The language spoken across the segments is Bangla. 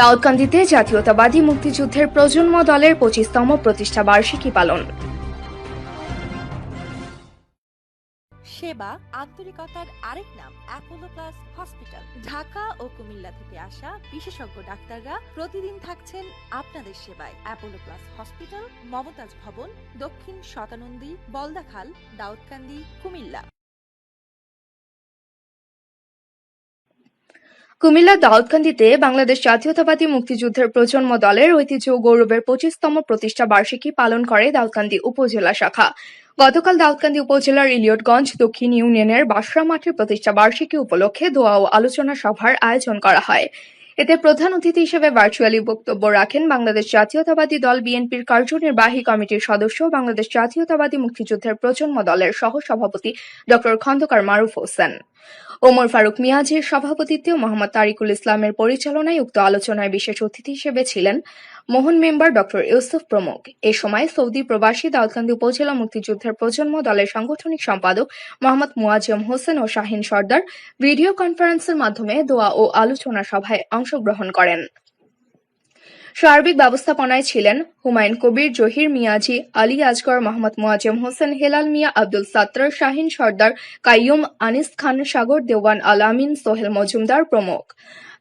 দাউদকান্দিতে জাতীয়তাবাদী মুক্তিযুদ্ধের প্রজন্ম দলের পঁচিশতম প্রতিষ্ঠা বার্ষিকী পালন। সেবা, আন্তরিকতার আরেক নাম অ্যাপোলো প্লাস হসপিটাল ঢাকা ও কুমিল্লা থেকে আসা বিশেষজ্ঞ ডাক্তাররা প্রতিদিন থাকছেন আপনাদের সেবায়। অ্যাপোলো প্লাস হসপিটাল মমতাজ ভবন, দক্ষিণ শতানন্দী বলদাখাল দাউদকান্দি, কুমিল্লা। কুমিল্লা দাউদকান্দিতে বাংলাদেশ জাতীয়তাবাদী মুক্তিযুদ্ধের প্রজন্ম দলের ঐতিহ্য গৌরবের পঁচিশতম প্রতিষ্ঠা বার্ষিকী পালন করে দাউদকান্দি উপজেলা শাখা। গতকাল দাউদকান্দি উপজেলার ইলিয়টগঞ্জ দক্ষিণ ইউনিয়নের বাসরা মাঠের প্রতিষ্ঠা বার্ষিকী উপলক্ষে দোয়া ও আলোচনা সভার আয়োজন করা হয়। এতে প্রধান অতিথি হিসেবে ভার্চুয়ালি বক্তব্য রাখেন বাংলাদেশ জাতীয়তাবাদী দল বিএনপির কার্যনির্বাহী কমিটির সদস্য বাংলাদেশ জাতীয়তাবাদী মুক্তিযুদ্ধের প্রজন্ম দলের সহসভাপতি ড খন্দকার মারুফ হোসেন। ওমর ফারুক মিয়াজের সভাপতিত্বে মোহাম্মদ তারিকুল ইসলামের পরিচালনায় উক্ত আলোচনায় বিশেষ অতিথি হিসেবে ছিলেন মোহন মেম্বার ড ইউসুফ প্রমুখ। এ সময় সৌদি প্রবাসী দাউদকান্দি উপজেলা মুক্তিযুদ্ধের প্রজন্ম দলের সাংগঠনিক সম্পাদক মোহাম্মদ মুয়াজ্জম হোসেন ও শাহিন সর্দার ভিডিও কনফারেন্সের মাধ্যমে দোয়া ও আলোচনা সভায় অংশগ্রহণ করেন। সার্বিক ব্যবস্থাপনায় ছিলেন হুমায়ুন কবির, জহির মিয়াজি, আলী আজগর, মোহাম্মদ মোয়াজেম হোসেন, হেলাল মিয়া, আব্দুল সাত্তার, শাহিন সর্দার, কাইয়ুম, আনিস খান সাগর, দেওয়ান আলামিন সোহেল মজুমদার প্রমুখ।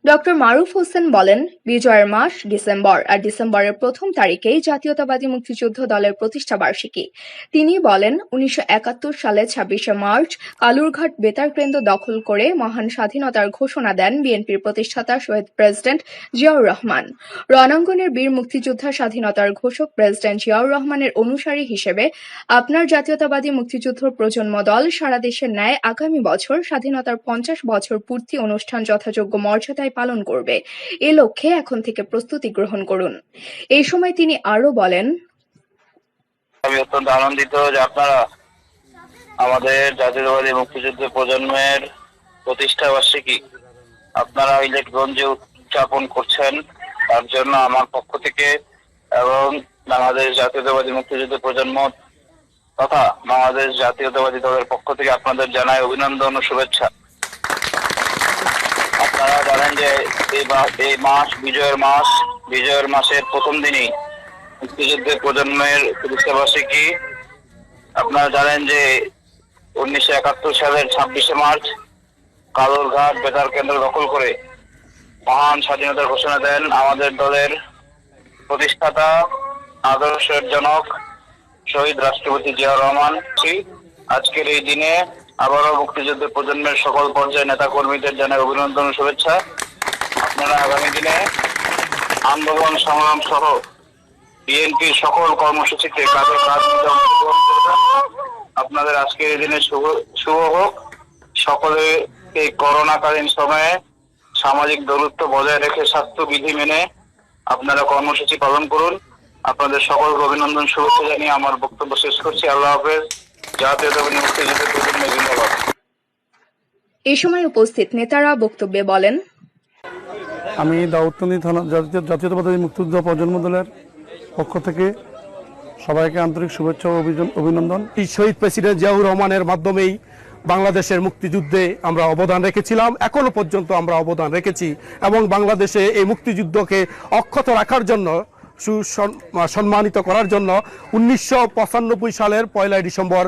ডক্টর মারুফ হোসেন বলেন, বিজয়ের মাস ডিসেম্বর আর ডিসেম্বরের প্রথম তারিখেই জাতীয়তাবাদী মুক্তিযুদ্ধ দলের প্রতিষ্ঠা বার্ষিকী। তিনি বলেন, উনিশশো একাত্তর সালে ছাব্বিশে মার্চ কালুরঘাট বেতার কেন্দ্র দখল করে মহান স্বাধীনতার ঘোষণা দেন বিএনপির প্রতিষ্ঠাতা শহীদ প্রেসিডেন্ট জিয়াউর রহমান। রণাঙ্গনের বীর মুক্তিযোদ্ধা স্বাধীনতার ঘোষক প্রেসিডেন্ট জিয়াউর রহমানের অনুসারী হিসেবে, আপনার জাতীয়তাবাদী মুক্তিযুদ্ধ প্রজন্ম দল সারা দেশের ন্যায় আগামী বছর স্বাধীনতার পঞ্চাশ বছর পূর্তি অনুষ্ঠান যথাযোগ্য মর্যাদায় পালন করবে। এ লক্ষ্যে এখন থেকে প্রস্তুতি গ্রহণ করুন। এই সময় তিনি আরও বলেন, আমি অত্যন্ত আনন্দিত যে আপনারা আমাদের জাতীয়তাবাদী মুক্তিযুদ্ধ প্রজন্মের প্রতিষ্ঠা বার্ষিকী আপনারা ইলেটগঞ্জে উদযাপন করছেন, তার জন্য আমার পক্ষ থেকে এবং বাংলাদেশ জাতীয়তাবাদী মুক্তিযুদ্ধ প্রজন্ম তথা বাংলাদেশ জাতীয়তাবাদী দলের পক্ষ থেকে আপনাদের জানাই অভিনন্দন ও শুভেচ্ছা। জানেন যে এই মাস, বিজয়ের মাস, বিজয়ের মাসের প্রথম দিনই মুক্তিযুদ্ধের প্রজন্মের কি আপনারা জানেন যে উনিশশো একাত্তর সালের ছাব্বিশে মার্চ কালুরঘাট বেতার কেন্দ্র দখল করে মহান স্বাধীনতার ঘোষণা দেন আমাদের দলের প্রতিষ্ঠাতা, আদর্শের জনক শহীদ রাষ্ট্রপতি জিয়াউর রহমান। আজকের এই দিনে আবারও মুক্তিযুদ্ধের প্রজন্মের সকল পর্যায়ে নেতা কর্মীদের জানাই অভিনন্দন শুভেচ্ছা। আগামী দিনে আন্দোলন, সংগ্রাম সহ বিএনপির সকল কর্মসূচিতে কাজে কাজ আপনাদের আজকের দিনে শুভ শুভ হোক। সকলে এই করোনাকালীন সময়ে সামাজিক দূরত্ব বজায় রেখে স্বাস্থ্যবিধি মেনে আপনারা কর্মসূচি পালন করুন। আপনাদের সকলকে অভিনন্দন, শুভেচ্ছা জানিয়ে আমার বক্তব্য শেষ করছি। আল্লাহ হাফেজ। প্রজন্ম জিন্দাবাদ এই সময় উপস্থিত নেতারা বক্তব্যে বলেন আমি দাউদকান্দি থানা জাতীয় জাতীয়তাবাদী মুক্তিযুদ্ধ প্রজন্ম দলের পক্ষ থেকে সবাইকে আন্তরিক শুভেচ্ছা ও অভিনন্দন। এই শহীদ প্রেসিডেন্ট জিয়াউর রহমানের মাধ্যমেই বাংলাদেশের মুক্তিযুদ্ধে আমরা অবদান রেখেছিলাম। এখনও পর্যন্ত আমরা অবদান রেখেছি এবং বাংলাদেশে এই মুক্তিযুদ্ধকে অক্ষত রাখার জন্য সুসম্মানিত করার জন্য উনিশশো পঁচানব্বই সালের পয়লা ডিসেম্বর